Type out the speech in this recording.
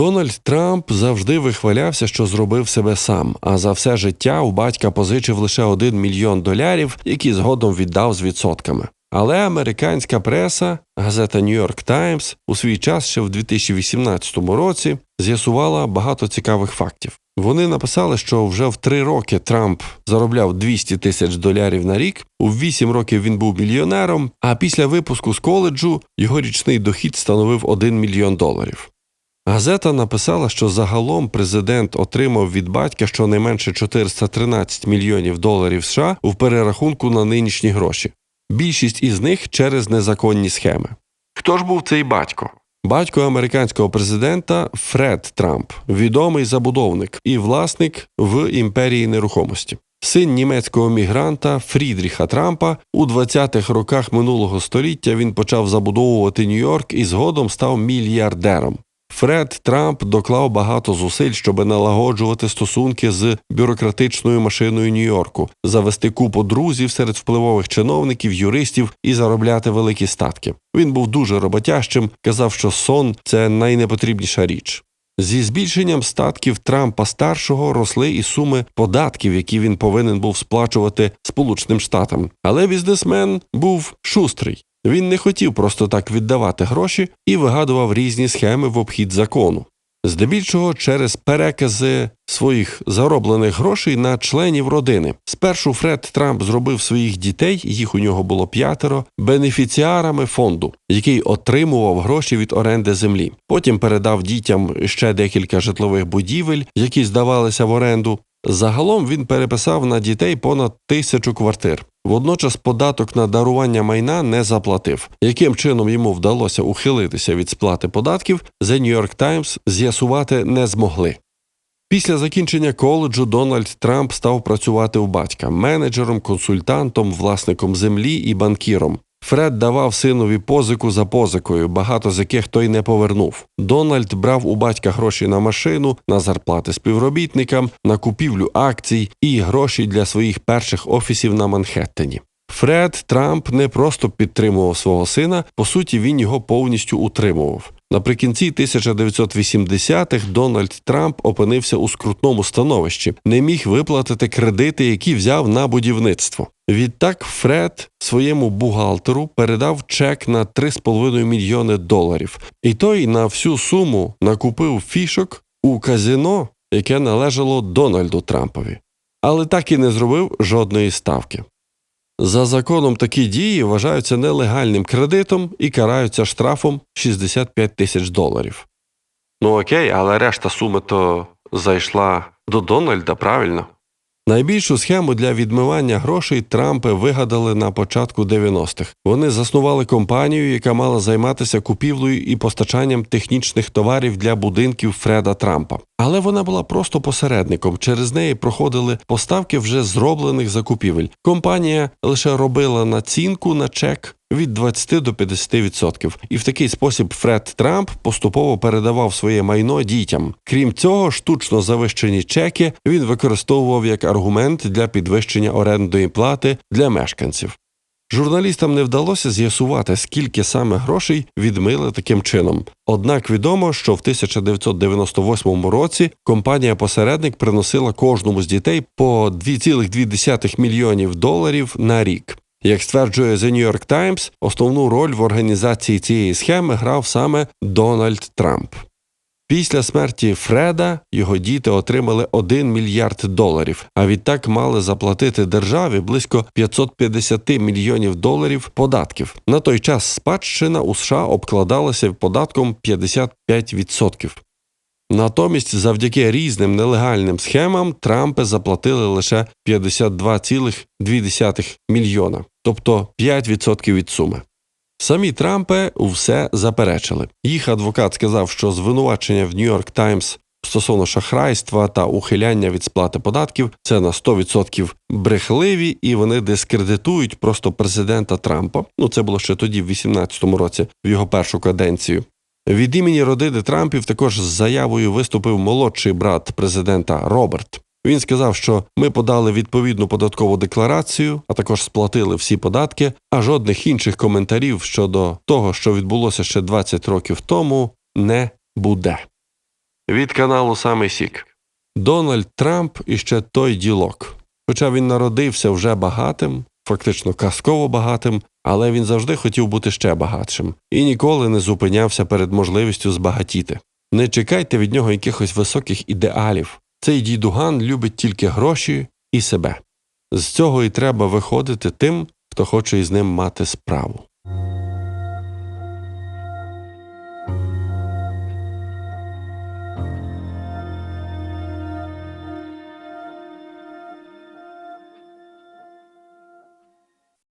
Дональд Трамп завжди вихвалявся, що зробив себе сам, а за все життя у батька позичив лише один мільйон долярів, які згодом віддав з відсотками. Але американська преса, газета York Times, у свій час ще в 2018 році з'ясувала багато цікавих фактів. Вони написали, що вже в три роки Трамп заробляв 200 тисяч долярів на рік. У вісім років він був мільйонером. А після випуску з коледжу його річний дохід становив 1 мільйон доларів. Газета написала, що загалом президент отримав від батька щонайменше 413 мільйонів доларів США в перерахунку на нинішні гроші. Більшість із них через незаконні схеми. Хто ж був цей батько? Батько американського президента Фред Трамп, відомий забудовник і власник в імперії нерухомості. Син німецького мігранта Фрідріха Трампа у 20-х роках минулого століття він почав забудовувати Нью-Йорк і згодом став мільярдером. Фред Трамп доклав багато зусиль, щоб налагоджувати стосунки з бюрократичною машиною Нью-Йорку, завести купу друзів серед впливових чиновників, юристів і заробляти великі статки. Він був дуже роботящим, казав, що сон це найнепотрібніша річ. Зі збільшенням статків Трампа старшого росли і суми податків, які він повинен був сплачувати Сполученим Штатам. Але бізнесмен був шустрий. Він не хотів просто так віддавати гроші і вигадував різні схеми в обхід закону. Здебільшого через перекази своїх зароблених грошей на членів родини. Спершу Фред Трамп зробив своїх дітей, їх у нього було п'ятеро, бенефіціарами фонду, який отримував гроші від оренди землі. Потім передав дітям ще декілька житлових будівель, які здавалися в оренду. Загалом він переписав на дітей понад тисячу квартир. Водночас податок на дарування майна не заплатив. Яким чином йому вдалося ухилитися від сплати податків, The New York Times з'ясувати не змогли. Після закінчення коледжу Дональд Трамп став працювати у батька менеджером, консультантом, власником землі і банкіром. Фред давав синові позику за позикою, багато з яких той не повернув. Дональд брав у батька гроші на машину, на зарплати співробітникам, на купівлю акцій і гроші для своїх перших офісів на Манхеттені. Фред Трамп не просто підтримував свого сина, по суті, він його повністю утримував. Наприкінці 1980-х Дональд Трамп опинився у скрутному становищі, не міг виплатити кредити, які взяв на будівництво. Відтак Фред своєму бухгалтеру передав чек на 3,5 мільйони доларів, і той на всю суму накупив фішок у казино, яке належало Дональду Трампові, але так і не зробив жодної ставки. За законом такі дії вважаються нелегальним кредитом і караються штрафом 65 тисяч доларів. Ну окей, але решта суми то зайшла до Дональда, правильно? Найбільшу схему для відмивання грошей Трампи вигадали на початку 90-х. Вони заснували компанію, яка мала займатися купівлею і постачанням технічних товарів для будинків Фреда Трампа. Але вона була просто посередником. Через неї проходили поставки вже зроблених закупівель. Компанія лише робила націнку на чек. Від 20 до 50%. І в такий спосіб Фред Трамп поступово передавав своє майно дітям. Крім цього, штучно завищені чеки він використовував як аргумент для підвищення орендної плати для мешканців. Журналістам не вдалося з'ясувати, скільки саме грошей відмили таким чином. Однак відомо, що в 1998 році компанія-посередник приносила кожному з дітей по 2,2 мільйонів доларів на рік. Як стверджує The New York Times, основну роль в організації цієї схеми грав саме Дональд Трамп. Після смерті Фреда його діти отримали 1 мільярд доларів, а відтак мали заплатити державі близько 550 мільйонів доларів податків. На той час спадщина у США обкладалася податком 55%. Натомість, завдяки різним нелегальним схемам, Трампи заплатили лише 52,2 мільйона, тобто 5% від суми. Самі Трампи все заперечили. Їх адвокат сказав, що звинувачення в Нью-Йорк Таймс стосовно шахрайства та ухиляння від сплати податків це на 100% брехливі, і вони дискредитують просто президента Трампа. Ну це було ще тоді, в 18-му році, в його першу каденцію. Від імені родини Трампів також з заявою виступив молодший брат президента Роберт. Він сказав, що ми подали відповідну податкову декларацію, а також сплатили всі податки, а жодних інших коментарів щодо того, що відбулося ще 20 років тому, не буде. від каналу Самий Сік. Дональд Трамп іще той ділок. Хоча він народився вже багатим, фактично казково багатим, але він завжди хотів бути ще багатшим і ніколи не зупинявся перед можливістю збагатіти. Не чекайте від нього якихось високих ідеалів. Цей дідуган любить тільки гроші і себе. З цього і треба виходити тим, хто хоче із ним мати справу.